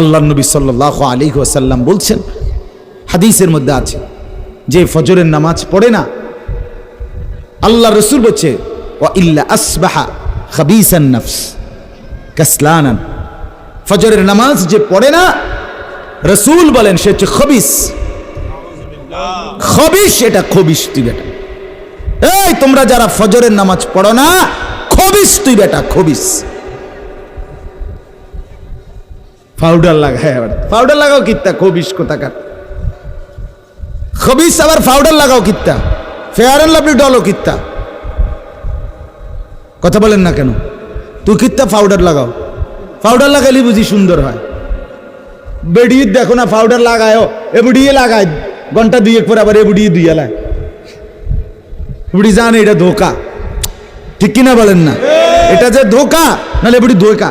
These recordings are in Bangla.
আল্লাহ নবী সাল্লাহ আলী ওসাল্লাম বলছেন, হাদিসের মধ্যে আছে, যে ফজরের নামাজ পড়ে না আল্লাহ রসুল বলছে ও ইল্লা আসবাহা খাবিসান কাসলানান। ফজরের নামাজ যে পড়ে না, রসুল বলেন সে হচ্ছে খবিস। খবিস এটা খবিস তুই বেটা। এই তোমরা যারা ফজরের নামাজ পড়ো না, খবিস তুই বেটা, খবিস। পাউডার লাগায় আবার পাউডার লাগাও কিত্তা খবিস কোথাকার। খবিস আবার পাউডার লাগাও কিত্তা ফেয়ার অ্যান্ড লাভলি ডলও কিত্তা। কথা বলেন না কেন? তুই কিত্তা পাউডার লাগাও। পাউডার লাগাইলে বুঝি সুন্দর হয়। বেডিয়ে দেখো না পাউডার লাগায়ও এবুডিয়ে লাগায়। ঘণ্টা দুই এক পর আবার এবুডিয়ে দুই এলায় এবুডি জানে এটা ধোকা। ঠিক কিনা বলেন না? এটা যে ধোকা নাহলে এবুডি ধোকা।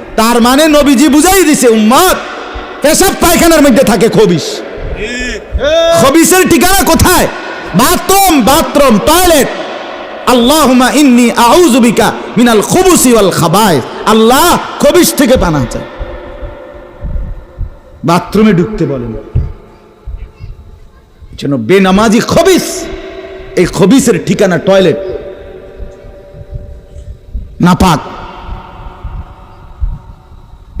তার মানে নবীজি বুঝাই দিছে উম্মত পেশাব পায়খানার মধ্যে থাকে খবিস খবিসের ঠিকানা কোথায়? Bathroom bathroom, toilet. আল্লাহুমা ইন্নি আউযু বিকা মিনাল খুবুসি ওয়াল খাবায়েস। আল্লাহ খবিস থেকে পানা চাই বাথরুমে ঢুকতে বলেন যেন বেনামাজি খবিস এই খবিসের ঠিকানা টয়লেট। নাপাক।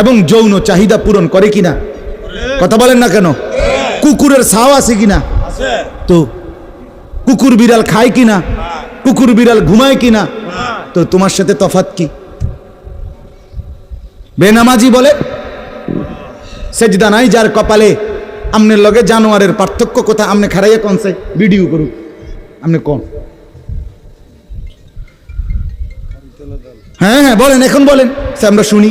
এবং যৌন চাহিদা পূরণ করে কিনা? কথা বলেন না কেন? কুকুরের ছাও আছে কিনা? তো কুকুর বিড়াল খায় কিনা? কুকুর বিড়াল ঘুমায় কিনা? তো তোমার সাথে তফাত কি? বেনামাজি বলে সেজদা নাই যার কপালে আমনের লগে জানোয়ারের পার্থক্য কোথায় আমনে খারাইয়া কনসে ভিডিও করুক। আমনে কোন? হ্যাঁ হ্যাঁ বলেন এখন বলেন। সে আমরা শুনি।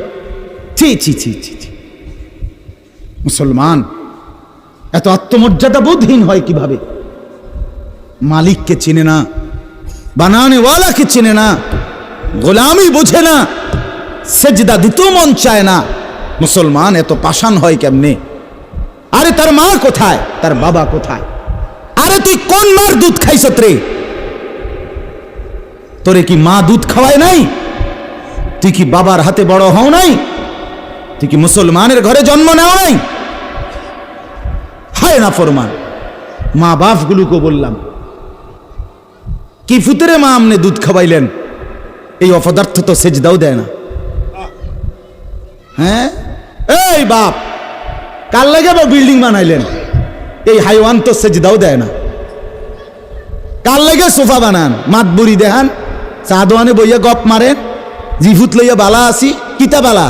ছি ছি ছি ছি ছি। মুসলমান, এত আত্মমর্যাদা বোধহীন হয় কীভাবে? মালিককে চেনে না, বানানেওয়ালাকে চেনে না, গোলামি বোঝে না, সেজদা দিতেও মন চায় না। মুসলমান, এত পাষাণ হয় কেমনে? আরে তার মা কোথায়? তার বাবা কোথায়? আরে তুই কোন মার দুধ খাইছ রে তোরে কি মা দুধ খাওয়ায় নাই? তুই কি বাবার হাতে বড় হও নাই? তুই মুসলমানের ঘরে জন্ম নেওয়া নাই? হায় না ফরমান মা বাপগুলোকে বললাম, কি ফুতেরে মা আমনে দুধ খাওয়াইলেন? এই অপদার্থ তো সেজদাও দেয় না। হ্যাঁ? এই বাপ, কার লাগে বা বিল্ডিং বানাইলেন? এই হাইওয়ান তো সেজদাও দেয় না। কার লাগে সোফা বানান? মাত বুড়ি দেখান চা দোয়ানে বইয়া গপ মারেন জিফুত লইয়া বালা আসি, কিতা বালা?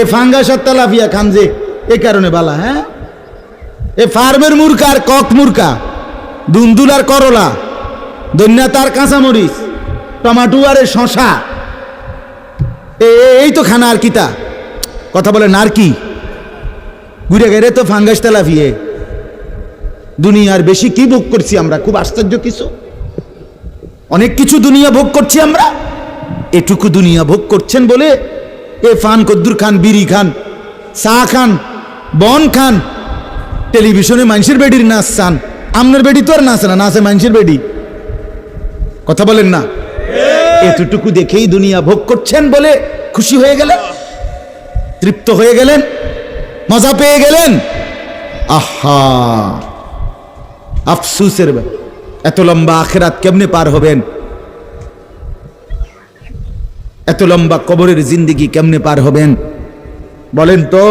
এ ফাঙ্গাস আর তেলাপিয়া খান যে, এ কারণে বালা হ্যাঁ? এ ফার্মের মুরকা আর কক মুরকা, দুন্দুল আর করলা দন্যা তার কাঁচামরিচ, টমাটো আর এ শশা এই তো খানা আর কিতা। কথা বলে আর কি? ঘুরে গেলে তো ফাঙ্গাস তেলাফিয়ে দুনিয়ার বেশি কি ভোগ করছি আমরা? খুব আশ্চর্য কিছু। অনেক কিছু দুনিয়া ভোগ করছি আমরা। এটুকু দুনিয়া ভোগ করছেন বলে এ ফান কদ্দুর খান, বিড়ি খান, চা খান, বন খান। টেলিভিশনে মানুষের বেডির নাচ চান। আমনের বেডি তো আর নাচে না, নাচে মানুষের বেডি। কথা বলেন না। এতটুকু দেখেই দুনিয়া ভোগ করছেন বলে খুশি হয়ে গেলেন? তৃপ্ত হয়ে গেলেন? মজা পেয়ে গেলেন? আহা! আফসুসের এত লম্বা আখেরাত কেমনে পার হবেন? এত লম্বা কবরের জিন্দিগি কেমনে পার হবেন? বলেন তো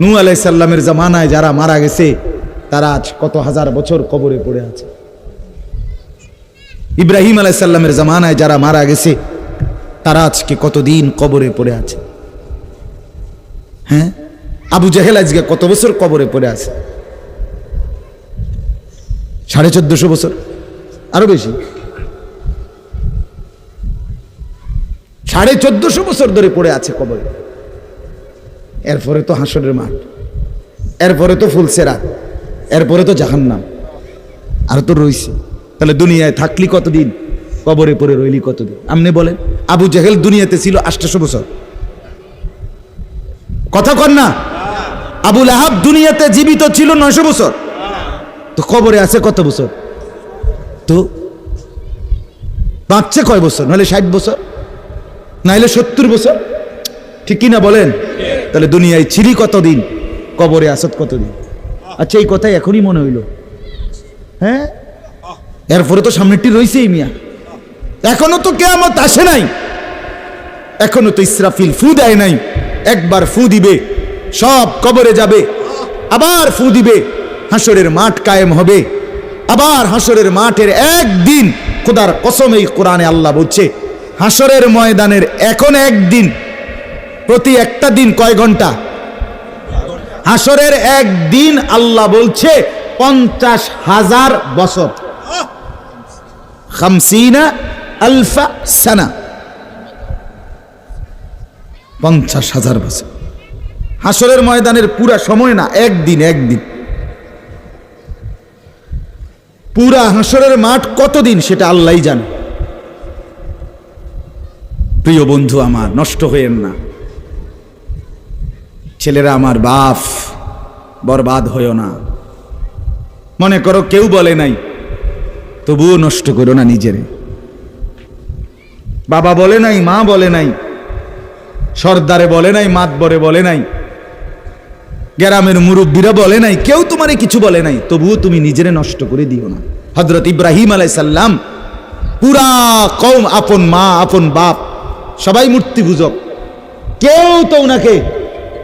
নু আলাই সাল্লামের জামানায় যারা মারা গেছে, তারা আজ কত হাজার বছর কবরে পড়ে আছে? ইব্রাহিম আলাই সাল্লামের জামানায় যারা মারা গেছে, তারা আজকে কতদিন কবরে পড়ে আছে? হ্যাঁ? আবু জাহেল আজকে কত বছর কবরে পড়ে আছে? সাড়ে চোদ্দশো বছর? আরও বেশি। সাড়ে চোদ্দশো বছর ধরে পড়ে আছে কবরে। এরপরে তো হাসরের মাঠ, এরপরে তো ফুলসেরা এরপরে তো জাহান্নাম। আর তো রইছে। তাহলে দুনিয়ায় থাকলি কতদিন? কবরে পড়ে রইলি কতদিন? আপনি বলেন, আবু জাহেল দুনিয়াতে ছিল আটশো বছর। কথা কর না? আবুল আহাব দুনিয়াতে জীবিত ছিল নয়শো বছর। তো কবরে আছে কত বছর? তো বাঁচছে কয় বছর? নাহলে ষাট বছর? নাহলে সত্তর বছর? ঠিক কিনা বলেন? তাহলে দুনিয়ায় ছিলি কতদিন? কবরে আসত কতদিন? আচ্ছা এই কথাই এখনই মনে হইল। হ্যাঁ? এরপরে তো সামনেরটি রয়েছেই মিয়া। এখনও তো কেয়ামত আসে নাই। এখনও তো ইসরাফিল ফু দেয় নাই। একবার ফু দিবে, সব কবরে যাবে। আবার ফু দিবে, হাসরের মাঠ কায়েম হবে। আবার হাসরের মাঠের একদিন খোদার কসম এই কোরআনে আল্লাহ বলছে হাসরের ময়দানের এখন একদিন, প্রতি একটা দিন কয় ঘণ্টা? হাসরের একদিন আল্লাহ বলছে, পঞ্চাশ হাজার বছর। খামসিনা আলফা সানা। পঞ্চাশ হাজার বছর। হাসরের ময়দানের পুরা সময় না, একদিন একদিন। পুরা হাসরের মাঠ কতদিন সেটা আল্লাহই জানে। প্রিয় বন্ধু আমার, নষ্ট হইয়েন না। ছেলেরা আমার বাপ, বরবাদ হইও না। মনে করো কেউ বলে নাই, তবুও নষ্ট করো না নিজেরে। বাবা বলে নাই, মা বলে নাই, সর্দারে বলে নাই, মাতবরে বলে নাই, গ্রামের মুরব্বীরা বলে নাই, কেউ তোমারে কিছু বলে নাই, তবুও তুমি নিজেরে নষ্ট করে দিও না। হজরত ইব্রাহিম আলাই সাল্লাম পুরা কম আপন মা, আপন বাপ সবাই মূর্তি পূজক কেউ তো ওনাকে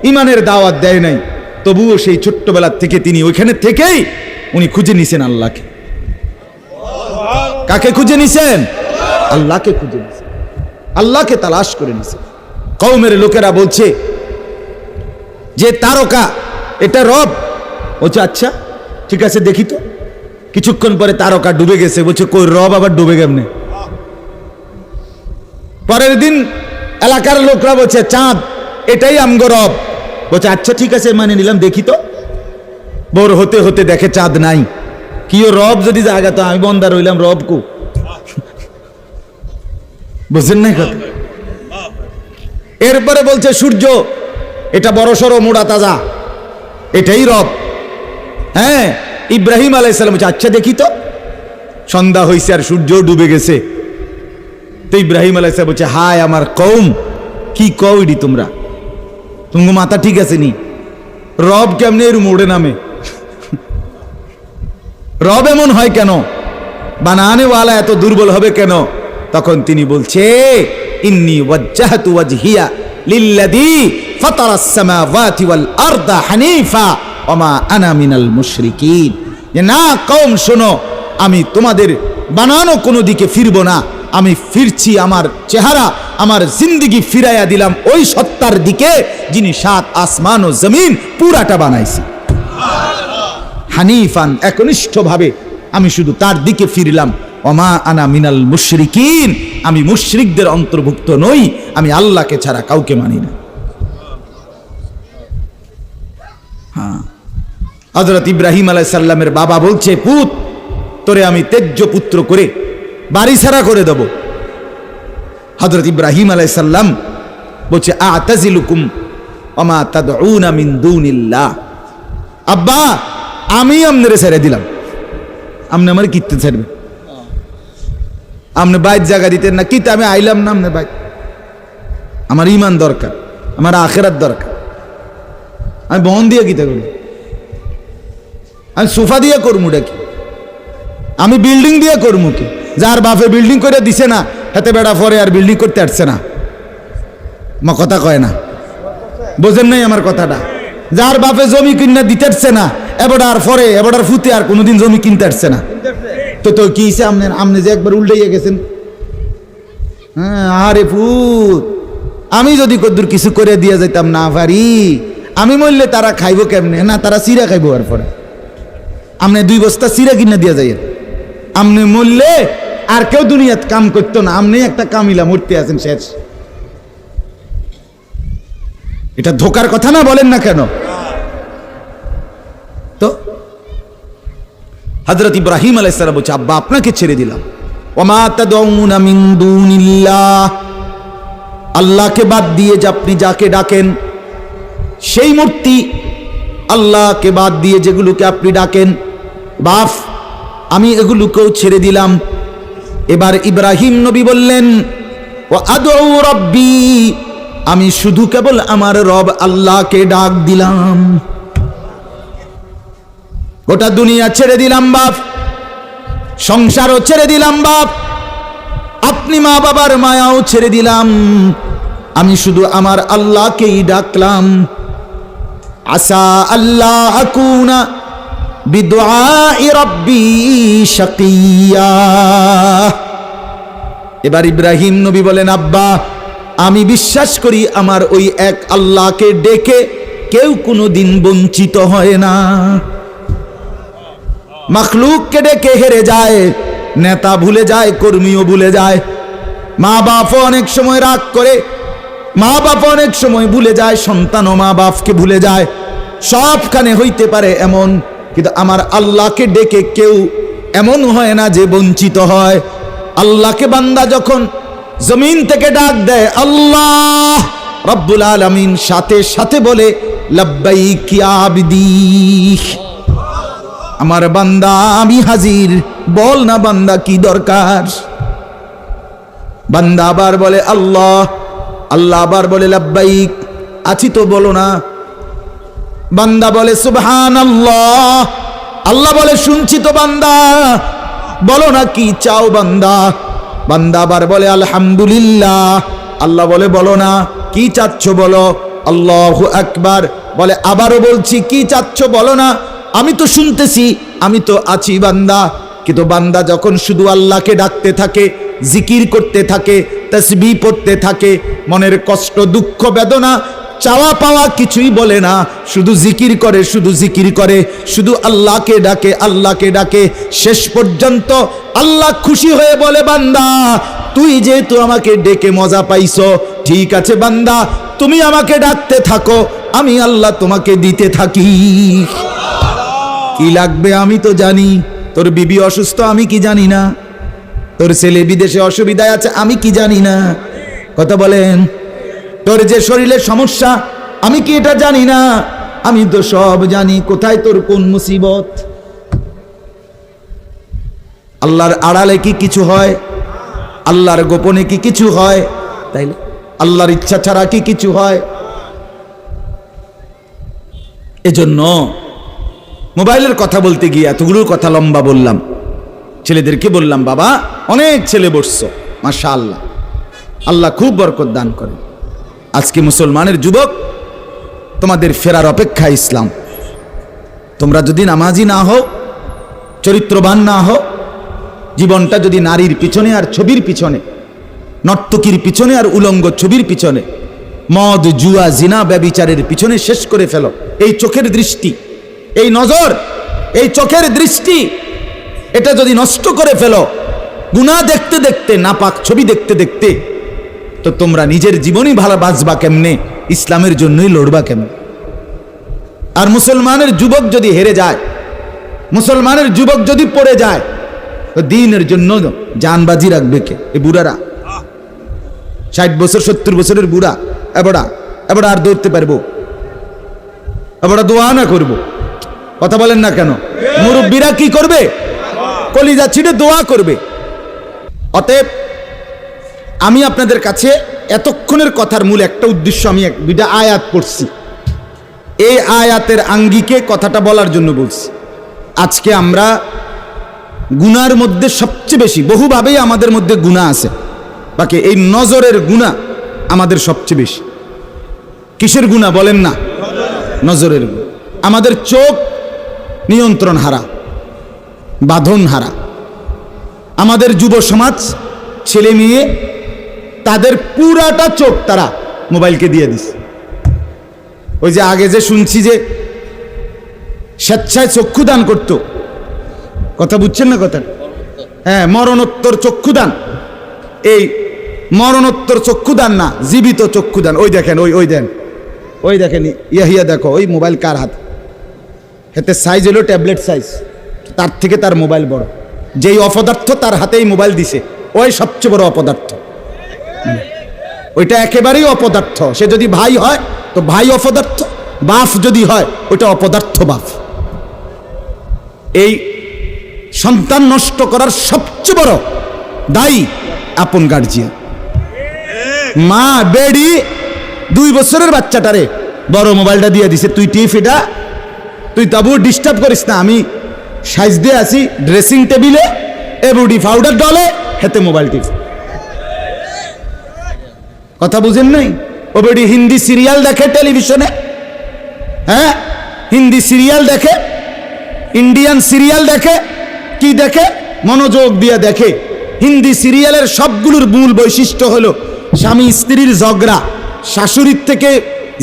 ইমানের দাওয়াত দেয় নাই। তবুও সেই ছোট্টবেলার থেকে তিনি ওইখানে থেকেই উনি খুঁজে নিছেন আল্লাহকে। কাকে খুঁজে নিছেন? আল্লাহকে খুঁজে নিছেন। আল্লাহকে তালাশ করে নিছেন। কৌমের লোকেরা বলছে, যে তারকা, এটা রব। বলছে আচ্ছা ঠিক আছে, দেখি তো। কিছুক্ষণ পরে তারকা ডুবে গেছে। বলছে, কই রব আবার ডুবে কেমনে পরের দিন এলাকার লোকরা বলছে, চাঁদ, এটাই আমগো রব। বলছে আচ্ছা ঠিক আছে মানে নিলাম, দেখি তো। বোর হতে হতে দেখে চাঁদ নাই। কি ও রব যদি জায়গা তো আমি বন্দা রইলাম রব কু। বুঝছেন না কথা? এরপরে বলছে, সূর্য, এটা বড় সড়ো মোড়া তাজা। এটাই রব। হ্যাঁ ইব্রাহিম আলাইসালাম আচ্ছা দেখি তো। সন্ধ্যা হয়েছে আর সূর্য ডুবে গেছে। তো ইব্রাহিম আলাইসালাম বলছে, হায় আমার কৌম কি কৌডি তোমরা? তুমি মাথা ঠিক আছে নি? রব কেমনে এর মোড়ে নামে? রব এমন হয় কেন? বানানেওয়ালা এত দুর্বল হবে কেন? তখন তিনি বলছে, ইন্নি ওয়াজ্জাহাতু ওয়াজহিয়া লিল্লাযী ফাতারাস সামাওয়াতি ওয়াল আরদা হানিফা, ওমা আনা মিনাল মুশরিকিন। যে, না কওম, শোনো, আমি তোমাদের বানানো কোনো দিকে ফিরবো না। আমি ফিরছি আমার চেহারা, আমার জিন্দিগি ফিরাইয়া দিলাম ওই সত্তার দিকে যিনি সাত আসমান ও জমিন পুরাটা বানাইছি। হানিফান একনিষ্ঠভাবে আমি শুধু তার দিকে ফিরলাম। অমা আনা মিনাল মুশরিকিন, আমি মুশরিকদের অন্তর্ভুক্ত নই, আমি আল্লাহকে ছাড়া কাউকে মানি না। হ্যাঁ। হজরত ইব্রাহিম আলাই সাল্লামের বাবা বলছে, পুত, তোরে আমি তেজ্য পুত্র করে বাড়ি ছাড়া করে দেব। হজরত ইব্রাহিম আলাই সাল্লাম বলছে, আতাজিলুকুম ওমা তাদউনা মিন দুনিল্লাহ। আব্বা, আমি আমনেরে ছেড়ে দিলাম। আপনি আমার কিত্তে ছাড়বে আপনি বাইর জায়গা দিতেন না কিতে আমি আইলাম না আপনি বাইর। আমার ইমান দরকার, আমার আখেরাত দরকার। আমি বহন দিয়ে কিতে করি আমি সোফা দিয়ে করব কি আমি বিল্ডিং দিয়ে করব কি? যার বাপে বিল্ডিং করে দিছে না, হাতে বেড়া পরে আর বিল্ডিং করতে আসছে না। মা কথা কয় না। বোঝেন নাই আমার কথাটা। যার বাপে জমি কিনে দিতে আসছে না, এবারে পরে, এবারে ফুতে আর কোনোদিন জমি কিনতে আসছে না। তো তো কি হিসে আপনি আপনি যে একবার উল্টাইয়া গেছেন। হ্যাঁ আরে ফুত আমি যদি কদ্দুর কিছু করে দিয়ে যাইতাম না পারি। আমি মরলে তারা খাইবো কেমনে? না, তারা চিরা খাইবো আর পরে। আপনি দুই বস্তা চিরা কিনে দিয়ে যাইয়েন। আপনি মরলে আর কেউ দুনিয়াত কাম করতো না। আপনি একটা কামিলা মরতে আছেন শেষ। এটা ধোকার কথা না বলেন না কেন? তো হজরত ইব্রাহিম আলাইসালাম বলছে, আব্বা, আপনাকে ছেড়ে দিলাম। আল্লাহকে বাদ দিয়ে যে আপনি যাকে ডাকেন, সেই মূর্তি আল্লাহকে বাদ দিয়ে যেগুলোকে আপনি ডাকেন, বাফ, আমি এগুলোকেও ছেড়ে দিলাম। এবার ইব্রাহিম নবী বললেন, ও আদৌ রব্বি, আমি শুধু কেবল আমার রব আল্লাহকে ডাক দিলাম। গোটা দুনিয়া ছেড়ে দিলাম বাপ, সংসারও ছেড়ে দিলাম বাপ, আপনি মা বাবার মায়াও ছেড়ে দিলাম। আমি শুধু আমার আল্লাহকেই ডাকলাম। আসা আল্লাহ আকুনা এবার ইব্রাহিম নবী বলেন, আব্বা, আমি বিশ্বাস করি আমার ওই এক আল্লাহকে ডেকে কেউ কোনো দিন বঞ্চিত হয় না। মখলুককে ডেকে হেরে যায়, নেতা ভুলে যায়, কর্মীও ভুলে যায়। মা বাপও অনেক সময় রাগ করে মা বাপ অনেক সময় ভুলে যায়, সন্তানও মা বাপকে ভুলে যায়। সবখানে হইতে পারে এমন কিন্তু আমার আল্লাহকে ডেকে কেউ এমন হয় না যে বঞ্চিত হয়। আল্লাহকে বান্দা যখন জমিন থেকে ডাক দেয়, আল্লাহ রব্বুল আলমিন সাথে সাথে বলে কিয়াবিদি আমার বান্দা, আমি হাজির। বল না বান্দা, কি দরকার? বান্দা আবার বলে, আল্লাহ। আল্লাহ আবার বলে, লাব্বাইক। আছি তো বলো না। বান্দা বলে সুবহান আল্লাহ আল্লাহ বলে, শুনছি তো বান্দা। বলো না, কি চাও বান্দা? বান্দা আবার বলে, আলহামদুলিল্লাহ। আল্লাহ বলে, বলো না, কি চাচ্ছ বলো? আল্লাহ আকবার বলে, আবারও বলছি, কি চাচ্ছ বলো না? আমি তো শুনতেছি, আমি তো আছি বান্দা। কিন্তু বান্দা যখন শুধু আল্লাহকে ডাকতে থাকে, জিকির করতে থাকে, তসবি পড়তে থাকে, মনের কষ্ট, দুঃখ, বেদনা চাওয়া পাওয়া কিছুই বলে না। শুধু জিকির করে, শুধু জিকির করে, শুধু আল্লাহকে ডাকে আল্লাহকে ডাকে। শেষ পর্যন্ত আল্লাহ খুশি হয়ে বলে, বান্দা, তুই যেহেতু আমাকে ডেকে মজা পাইছো, ঠিক আছে বান্দা, তুমি আমাকে ডাকতে থাকো, আমি আল্লাহ তোমাকে দিতে থাকি। কি লাগবে আমি তো জানি। তোর বিবি অসুস্থ, আমি কি জানি না। তোর ছেলে বিদেশে অসুবিধায় আছে, আমি কি জানি না। কথা বলেন। তোর যে শরীরের সমস্যা, আমি কি এটা জানি না? আমি তো সব জানি, কোথায় তোর কোন মুসিবত? আল্লাহর আড়ালে কি কিছু হয়? আল্লাহর গোপনে কি কিছু হয়? তাইলে আল্লাহর ইচ্ছা ছাড়া কি কিছু হয়? এজন্য মোবাইলের কথা বলতে গিয়ে এতগুলো কথা লম্বা বললাম। ছেলেদেরকে বললাম, বাবা, অনেক ছেলে বসছো মাশা আল্লাহ আল্লাহ খুব বরকত দান করে আজকে মুসলমানের যুবক, তোমাদের ফেরার অপেক্ষা ইসলাম। তোমরা যদি নামাজি না হও, চরিত্রবান না হও, জীবনটা যদি নারীর পিছনে আর ছবির পিছনে, নর্তকীর পিছনে আর উলঙ্গ ছবির পিছনে, মদ, জুয়া, জিনা, ব্যবিচারের পিছনে শেষ করে ফেলো। এই চোখের দৃষ্টি, এই নজর, এই চোখের দৃষ্টি, এটা যদি নষ্ট করে ফেলো গুণা দেখতে দেখতে, নাপাক ছবি দেখতে দেখতে তো তোমরা নিজের জীবনই ভালো বাঁচবা কেমনে? ইসলামের জন্যই লড়বা কেমনে? আর মুসলমানের যুবক যদি হেরে যায়, মুসলমানের যুবক যদি পড়ে যায়, তো দিনের জন্য জানবাজি রাখবে কে? এই বুড়ারা। ষাট বছর, সত্তর বছরের বুড়া। এবড়া এবড়া আর দৌড়তে পারব? এবড়া দোয়া না করব? কথা বলেন না কেন? মুরব্বীরা কি করবে? কলিজা ছিঁড়ে দোয়া করবে। অতএব আমি আপনাদের কাছে এতক্ষণের কথার মূল একটা উদ্দেশ্য আমি এক দুইটা আয়াত পড়ছি। এই আয়াতের আঙ্গিকে কথাটা বলার জন্য বলছি। আজকে আমরা গুনার মধ্যে সবচেয়ে বেশি, বহুভাবেই আমাদের মধ্যে গুণা আছে। বাকি এই নজরের গুণা আমাদের সবচেয়ে বেশি। কিসের গুণা বলেন না? নজরের গুণা আমাদের চোখ নিয়ন্ত্রণ হারা, বাঁধন হারা। আমাদের যুব সমাজ, ছেলে মেয়ে তাদের পুরাটা চোখ তারা মোবাইলকে দিয়ে দিছে। ওই যে আগে যে শুনছি যে স্বেচ্ছায় চক্ষু দান করত। কথা বুঝছেন না কথা হ্যাঁ মরণোত্তর চক্ষুদান। এই মরণোত্তর চক্ষুদান না, জীবিত চক্ষুদান। ওই দেখেন, ওই ওই দেন। ওই দেখেন, ইয়াহিয়া দেখো, ওই মোবাইল কার হাত? হেতে সাইজ হলো ট্যাবলেট সাইজ তার থেকে তার মোবাইল বড়। যেই অপদার্থ তার হাতেই মোবাইল দিছে, ওই সবচেয়ে বড় অপদার্থ। ওইটা একেবারেই অপদার্থ। সে যদি ভাই হয়, তো ভাই অপদার্থ। বাফ যদি হয়, ওইটা অপদার্থ বাফ এই সন্তান নষ্ট করার সবচেয়ে বড় দায়ী আপন গার্জিয়ান মা বেডি দুই বছরের বাচ্চাটারে বড় মোবাইলটা দিয়ে দিছে। তুই টিপ এটা, তুই তাবু ডিস্টার্ব করিস না। আমি সাইজ দিয়ে আসি ড্রেসিং টেবিলে এবুডি পাউডার ডলে হেতে মোবাইল টিপ। কথা বুঝেন নাই? ও বেডি হিন্দি সিরিয়াল দেখে টেলিভিশনে। হ্যাঁ? হিন্দি সিরিয়াল দেখে, ইন্ডিয়ান সিরিয়াল দেখে, কি দেখে? মনোযোগ দিয়ে দেখে। হিন্দি সিরিয়ালের সবগুলোর মূল বৈশিষ্ট্য হলো স্বামী স্ত্রীর ঝগড়া। শাশুড়ির থেকে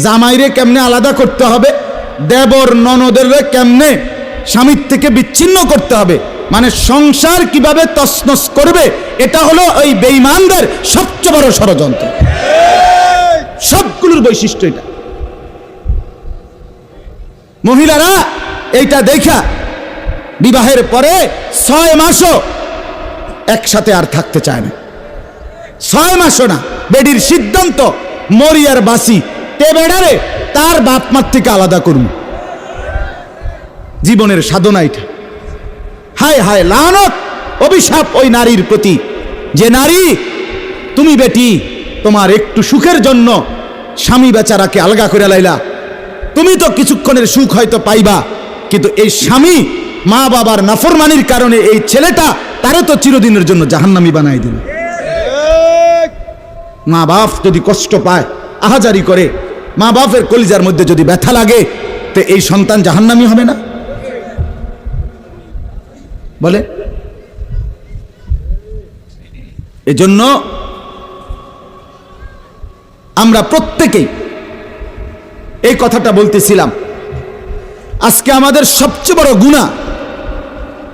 জামাইরে কেমনে আলাদা করতে হবে? দেবর ননদের কেমনে স্বামীর থেকে বিচ্ছিন্ন করতে হবে? মানে সংসার কীভাবে তসনস করবে, এটা হলো ওই বেইমানদের সবচেয়ে বড় ষড়যন্ত্র। সবগুলোর বৈশিষ্ট্য এটা। মহিলারা এইটা দেখা, বিবাহের পরে ছয় মাসও একসাথে আর থাকতে চায় না। ছয় মাসও না, বেডির সিদ্ধান্ত, মরিয়ার বাসি তে বেড়ারে তার বাপ মার থেকে আলাদা করুন। জীবনের সাধনা এটা। হায় হায় লানত, অভিশাপ ওই নারীর প্রতি। যে নারী, তুমি বেটি, তোমার একটু সুখের জন্য স্বামী বেচারাকে আলগা করে লাইলা। তুমি তো কিছুক্ষণের সুখ হয়তো পাইবা, কিন্তু এই স্বামী মা বাবার নাফরমানির কারণে এই ছেলেটা তারে তো চিরদিনের জন্য জাহান্নামি বানাই দিল। মা বাপ যদি কষ্ট পায়, আহাজারি করে, মা বাপের কলিজার মধ্যে যদি ব্যথা লাগে, তো এই সন্তান জাহান্নামি হবে না? বলে? এজন্য আমরা প্রত্যেকেই এই কথাটা বলতেছিলাম। আজকে আমাদের সবচেয়ে বড় গুণা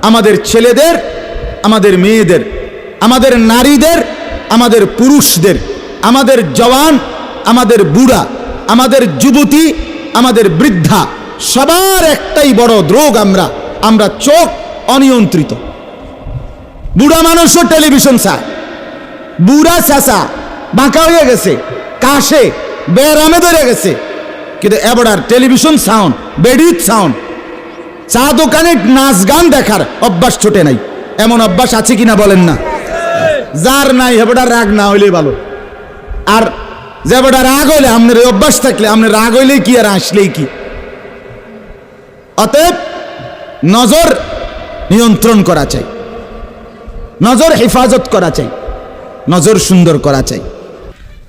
আমাদের ছেলেদের, আমাদের মেয়েদের, আমাদের নারীদের, আমাদের পুরুষদের, আমাদের জওয়ান, আমাদের বুড়া, আমাদের যুবতী, আমাদের বৃদ্ধা, সবার একটাই বড় দ্রোগ আমরা। আমরা চোখ অনিয়ন্ত্রিত। বুড়া মানুষও টেলিভিশন চায়। বুড়া চাষা বাঁকা হয়ে গেছে, কাশে বেরামে ধরে গেছে। কিন্তু এবার টেলিভিশন সাউন্ড বেডিত সাউন্ড চা দোকানে নাচ গান দেখার অভ্যাস ছোটে নাই। এমন অভ্যাস আছে কিনা বলেন না। যার নাই হেবটা রাগ না হইলেই ভালো। আর যে যেবটা রাগ হইলে আপনার এই অভ্যাস থাকলে আপনার রাগ হইলেই কি আর আসলেই কি? অতএব নজর নিয়ন্ত্রণ করা চাই। নজর হেফাজত করা চাই। নজর সুন্দর করা চাই।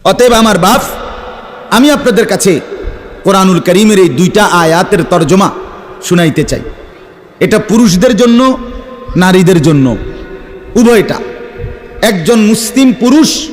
অতএব আমার বাপ, আমি আপনাদের কাছে কোরআনুল করিমের এই দুইটা আয়াতের তর্জমা শুনাইতে চাই। এটা পুরুষদের জন্য, নারীদের জন্য। উভয়টা। একজন মুসলিম পুরুষ